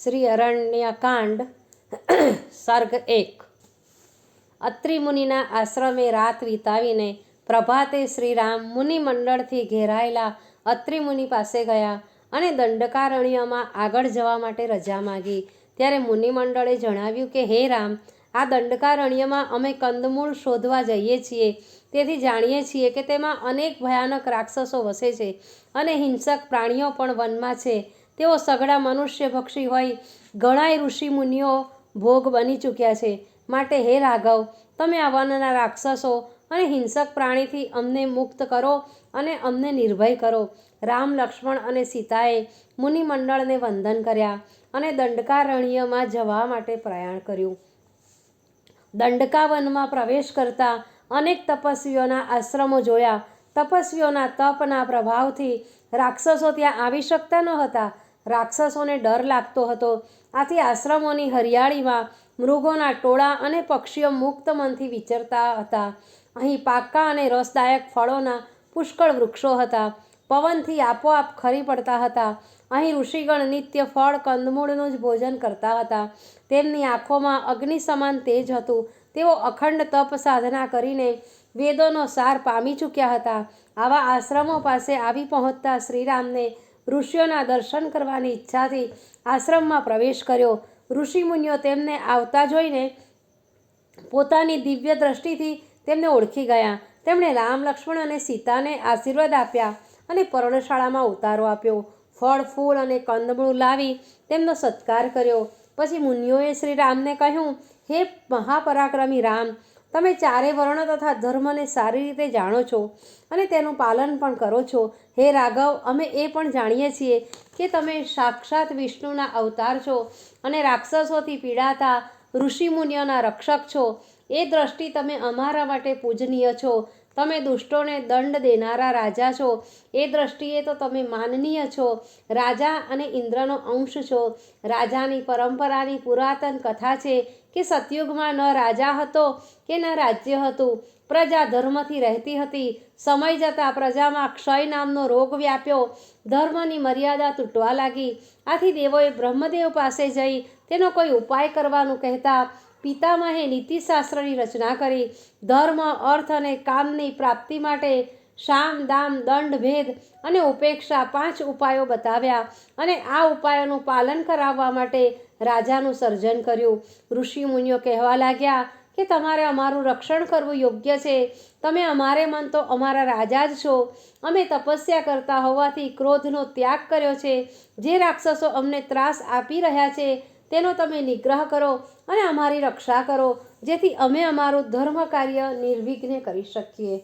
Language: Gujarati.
શ્રી અરણ્યકાંડ સર્ગ એક. અત્રિમુનિના આશ્રમે રાત વિતાવીને પ્રભાતે શ્રીરામ મુનિ મંડળથી ઘેરાયેલા અત્રિમુનિ પાસે ગયા અને દંડકારણ્યમાં આગળ જવા માટે રજા માગી. ત્યારે મુનિમંડળે જણાવ્યું કે, હે રામ, આ દંડકારણ્યમાં અમે કંદમૂળ શોધવા જઈએ છીએ. તેથી જાણીએ છીએ કે તેમાં અનેક ભયાનક રાક્ષસો વસે છે અને હિંસક પ્રાણીઓ પણ વનમાં છે. તેઓ સઘળા મનુષ્ય ભક્ષી હોય. ઘણાય ઋષિ મુનિઓ ભોગ બની ચૂક્યા છે. માટે હે રાઘવ, તમે આ વનના રાક્ષસો અને હિંસક પ્રાણીથી અમને મુક્ત કરો અને અમને નિર્ભય કરો. રામ, લક્ષ્મણ અને સીતાએ મુનિમંડળને વંદન કર્યા અને દંડકારણ્યમાં જવા માટે પ્રયાણ કર્યું. દંડકાવનમાં પ્રવેશ કરતા અનેક તપસ્વીઓના આશ્રમો જોયા. તપસ્વીઓના તપના પ્રભાવથી રાક્ષસો ત્યાં આવી શકતા ન હતા. રાક્ષસોને ડર લાગતો હતો. આથી આશ્રમોની હરિયાળીમાં મૃગોના ટોળા અને પક્ષીઓ મુક્ત મનથી વિચરતા હતા. અહીં પાકા અને રસદાયક ફળોના પુષ્કળ વૃક્ષો હતા. પવનથી આપોઆપ ખરી પડતા હતા. અહીં ઋષિગણ નિત્ય ફળ, કંદમૂળનું જ ભોજન કરતા હતા. તેમની આંખોમાં અગ્નિ સમાન તેજ હતું. તેઓ અખંડ તપ સાધના કરીને વેદોનો સાર પામી ચૂક્યા હતા. આવા આશ્રમો પાસે આવી પહોંચતા શ્રીરામને ઋષિઓના દર્શન કરવાની ઈચ્છાથી આશ્રમમાં પ્રવેશ કર્યો. ઋષિમુનિઓ તેમને આવતા જોઈને પોતાની દિવ્ય દ્રષ્ટિથી તેમને ઓળખી ગયા. તેમણે રામ, લક્ષ્મણ અને સીતાને આશીર્વાદ આપ્યા અને પર્ણશાળામાં ઉતારો આપ્યો. ફળ, ફૂલ અને કંદમૂળ લાવી તેમનો સત્કાર કર્યો. પછી મુનિઓએ શ્રી રામને કહ્યું, હે મહાપરાક્રમી રામ તમે ચારે વર્ણ તથા ધર્મને સારી રીતે જાણો છો અને તેનું પાલન પણ કરો છો. હે રાઘવ, અમે એ પણ જાણીએ છીએ કે તમે સાક્ષાત વિષ્ણુના અવતાર છો અને રાક્ષસોથી પીડાતા ઋષિમુનિઓના રક્ષક છો. એ દ્રષ્ટિ તમે અમારા માટે પૂજનીય છો. તમે દુષ્ટોને દંડ દેનારા રાજા છો. એ દ્રષ્ટિએ તો તમે માનનીય છો. રાજા અને ઇન્દ્રનો અંશ છો. રાજાની પરંપરાની પુરાતન કથા છે કે સતયુગમાં ન રાજા હતો કે ન રાજ્ય હતું. પ્રજા ધર્મથી રહેતી હતી. સમય જતાં પ્રજામાં ક્ષય નામનો રોગ વ્યાપ્યો. ધર્મની મર્યાદા તૂટવા લાગી. આથી દેવોએ બ્રહ્મદેવ પાસે જઈ તેનો કોઈ ઉપાય કરવાનું કહેતા પિતામહે નીતિશાસ્ત્રની રચના કરી. ધર્મ, અર્થ અને કામની પ્રાપ્તિ માટે શામ દામ દંડ, ભેદ અને ઉપેક્ષા પાંચ ઉપાયો બતાવ્યા અને આ ઉપાયોનું પાલન કરાવવા માટે રાજાનું સર્જન કર્યું. ઋષિ મુનિઓ કહેવા લાગ્યા કે, તમારે અમારું રક્ષણ કરવું યોગ્ય છે. તમે અમારે મન તો અમારા રાજા જ છો. અમે તપસ્યા કરતા હોવાથી ક્રોધનો ત્યાગ કર્યો છે. જે રાક્ષસો અમને ત્રાસ આપી રહ્યા છે તેનો તમે નિગ્રહ કરો અને અમારી રક્ષા કરો, જેથી અમે અમારું ધર્મ કાર્ય નિર્વિઘ્ને કરી શકીએ.